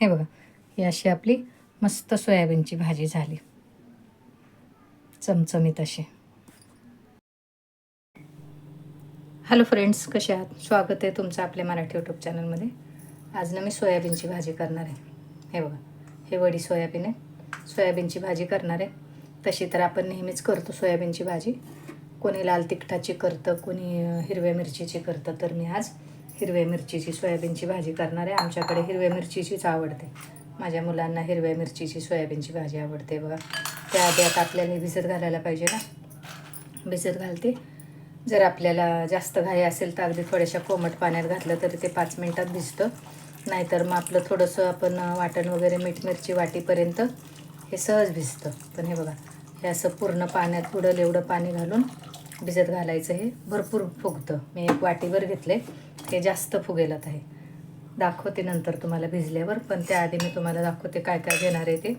हे बघा ही अशी आपली मस्त सोयाबीनची भाजी झाली. चमचमीत अशी. हॅलो फ्रेंड्स कसे आहात? स्वागत आहे तुमचं आपल्या मराठी यूट्यूब चॅनलमध्ये. आज ना मी सोयाबीनची भाजी करणार आहे. हे बघा हे वडी सोयाबीन आहे. सोयाबीनची भाजी करणार आहे. तशी तर आपण नेहमीच करतो सोयाबीनची भाजी. कोणी लाल तिखटाची करतं कोणी हिरव्या मिरचीची करतं तर मी आज हिरव्या मिरचीची सोयाबीनची भाजी करणार आहे आमच्याकडे हिरव्या मिरचीचीच आवडते. माझ्या मुलांना हिरव्या मिरचीची सोयाबीनची भाजी आवडते बघा. त्याआधी आता आपल्याला भिजत घालायला पाहिजे ना? भिजत घालते. जर आपल्याला जास्त घाई असेल तर अगदी थोड्याशा कोमट पाण्यात घातलं तरी ते पाच मिनटात भिजतं. नाहीतर मग आपलं थोडंसं आपण वाटण वगैरे मीठ मिरची वाटीपर्यंत हे सहज भिजतं. पण हे बघा हे असं पूर्ण पाण्यात पुढं एवढं पाणी घालून भिजत घालायचं हे भरपूर फुगतं. मी एक वाटीवर घेतले हे जास्त फुगेलत आहे. दाखवते नंतर तुम्हाला भिजल्यावर पण त्याआधी मी तुम्हाला दाखवते काय काय घेणार आहे ते.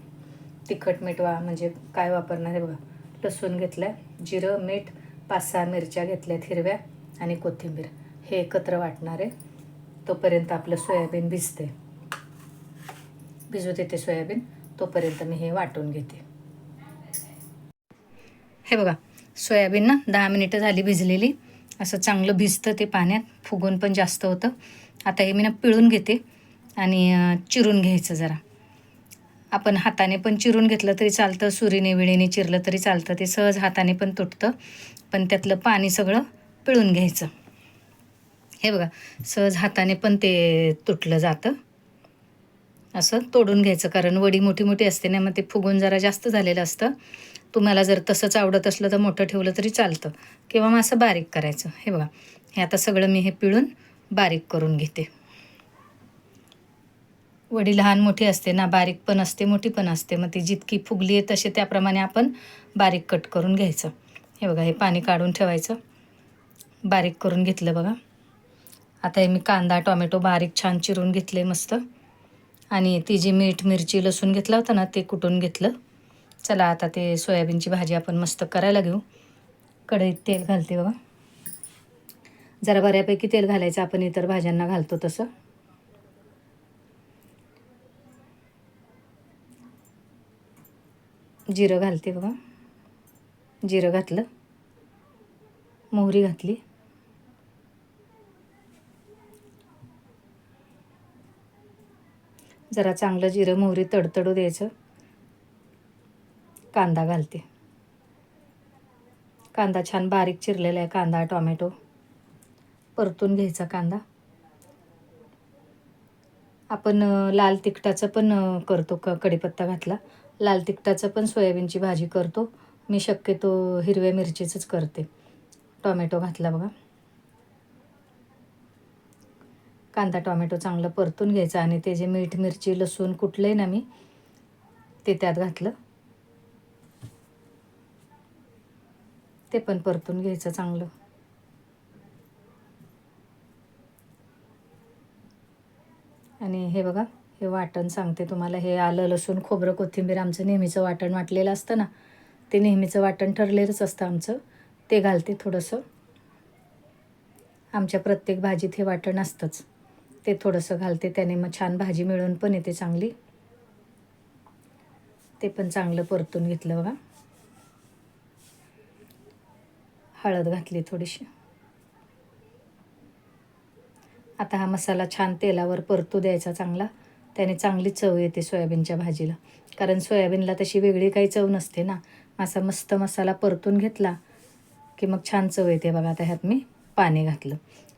तिखट मीठ वा म्हणजे काय वापरणार आहे बघा. लसूण घेतलं आहे जिरं मीठ पाच सहा मिरच्या घेतल्यात हिरव्या आणि कोथिंबीर. हे एकत्र वाटणार आहे. तोपर्यंत आपलं सोयाबीन भिजते भिजू देते सोयाबीन तोपर्यंत मी हे वाटून घेते. हे बघा सोयाबीन ना दहा मिनिटं झाली भिजलेली. असं चांगलं भिजतं ते पाण्यात फुगून पण जास्त होतं. आता हे मी ना पिळून घेते आणि चिरून घ्यायचं जरा. आपण हाताने पण चिरून घेतलं तरी चालतं सुरीने विळीने चिरलं तरी चालतं ते सहज हाताने पण तुटतं. पण त्यातलं पाणी सगळं पिळून घ्यायचं. हे बघा सहज हाताने पण ते तुटलं जातं. असं तोडून घ्यायचं कारण वडी मोठी मोठी असते ना मग ते फुगून जरा जास्त झालेलं असतं. तुम्हाला जर तसंच आवडत असलं तर मोठं ठेवलं तरी चालतं. किंवा मग असं बारीक करायचं. हे बघा. हे आता सगळं मी हे पिळून बारीक करून घेते. वडी लहान मोठी असते ना बारीक पण असते मोठी पण असते. मग ती जितकी फुगली आहे तसे त्याप्रमाणे आपण बारीक कट करून घ्यायचं. हे बघा हे पाणी काढून ठेवायचं. बारीक करून घेतलं बघा. आता हे मी कांदा टोमॅटो बारीक छान चिरून घेतले मस्त. आणि ती जी मीठ मिरची लसूण घेतला होता ना ते कुटून घेतलं. चला आता ते सोयाबीनची भाजी आपण मस्त करायला घेऊ. कढईत तेल घालते बाबा जरा बऱ्यापैकी तेल घालायचं आपण इतर भाज्यांना घालतो तसं. जिरं घालते बघा. जिरं घातलं. मोहरी घातली. जरा चांगलं जिरं मोहरी तडतडू द्यायचं. कांदा घालते. कांदा छान बारीक चिरलेला आहे कांदा टोमॅटो. परतून घ्यायचा कांदा. आपण लाल तिखटाचं पण करतो क कढीपत्ता घातला. लाल तिखटाचं पण सोयाबीनची भाजी करतो. मी शक्यतो हिरव्या मिरचीचंच करते. टोमॅटो घातला बघा. कांदा टोमॅटो चांगलं परतून घ्यायचं आणि ते जे मीठ मिरची लसूण कुठलं आहे ना मी ते त्यात घातलं. ते पण परतून घ्यायचं चांगलं. आणि हे बघा हे वाटण सांगते तुम्हाला. हे आलं लसूण खोबरं कोथिंबीर आमचं नेहमीचं वाटण वाटलेलं असतं ना. ते नेहमीचं वाटण ठरलेलंच असतं आमचं. ते घालते थोडंसं. आमच्या प्रत्येक भाजीत हे वाटण असतंच. ते थोडंसं घालते. त्याने मग छान भाजी मिळून पण येते चांगली. ते पण चांगलं परतून घेतलं बघा. हळद घातली थोडीशी. आता हा मसाला छान तेलावर परतू द्यायचा चांगला. त्याने चांगली चव येते सोयाबीनच्या भाजीला. कारण सोयाबीनला तशी वेगळी काही चव नसते ना. असा मस्त मसाला परतून घेतला की मग छान चव येते बघा. आता ह्यात मी पाणी घातलं.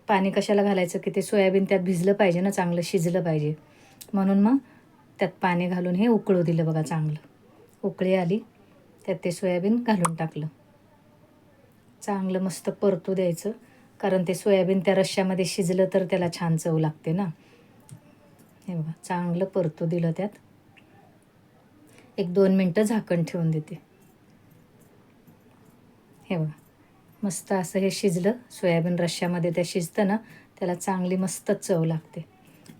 पाणी कशाला घालायचं की ते सोयाबीन त्यात भिजलं पाहिजे ना चांगलं शिजलं पाहिजे. म्हणून मग त्यात पाणी घालून हे उकळू दिलं बघा चांगलं. उकळी आली त्यात ते सोयाबीन घालून टाकलं. चांगलं मस्त परतू द्यायचं. कारण ते सोयाबीन त्या रश्श्यामध्ये शिजलं तर त्याला छान चव लागते ना. हे बघा चांगलं परतू दिलं त्यात. एक दोन मिनटं झाकण ठेवून देते. हे बघा मस्त असं हे शिजलं. सोयाबीन रश्श्यामध्ये त्या शिजतं ना त्याला चांगली मस्त चव लागते.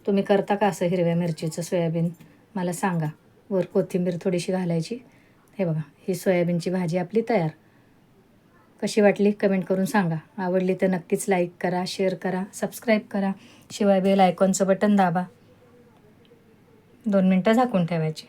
तुम्ही करता का असं हिरव्या मिरचीचं सोयाबीन? मला सांगा. वर कोथिंबीर थोडीशी घालायची. हे बघा ही सोयाबीनची भाजी आपली तयार. कशी वाटली कमेंट करून सांगा. आवडली तर नक्कीच लाईक करा शेअर करा सबस्क्राईब करा. शिवाय बेल आयकॉनचं बटन दाबा. दोन मिनटं झाकून ठेवायची.